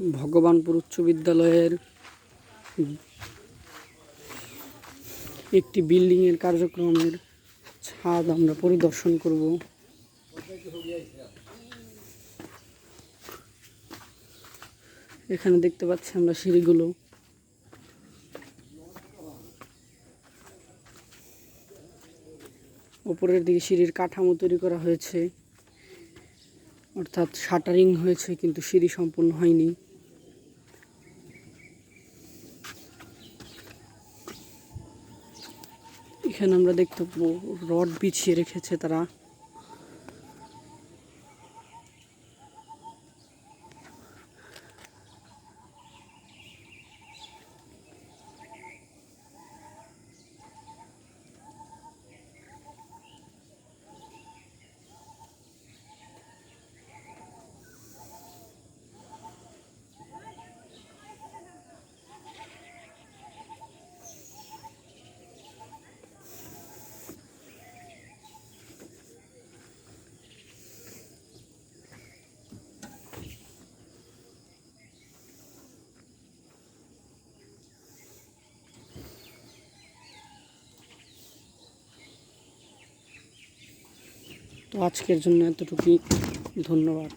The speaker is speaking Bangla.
ভগবানপুর উচ্চ বিদ্যালয়ের একটি বিল্ডিংয়ের কার্যক্রমের ছাদ আমরা পরিদর্শন করব। এখানে দেখতে পাচ্ছি আমরা সিঁড়িগুলো। ওপরের দিকে সিঁড়ির কাঠামো তৈরি করা হয়েছে। অর্থাৎ শাটারিং হয়েছে, কিন্তু সিঁড়ি সম্পূর্ণ হয়নি। এখানে আমরা দেখতে পাবো রড বিছিয়ে রেখেছে তারা। তো আজকের জন্য এতটুকুই। ধন্যবাদ।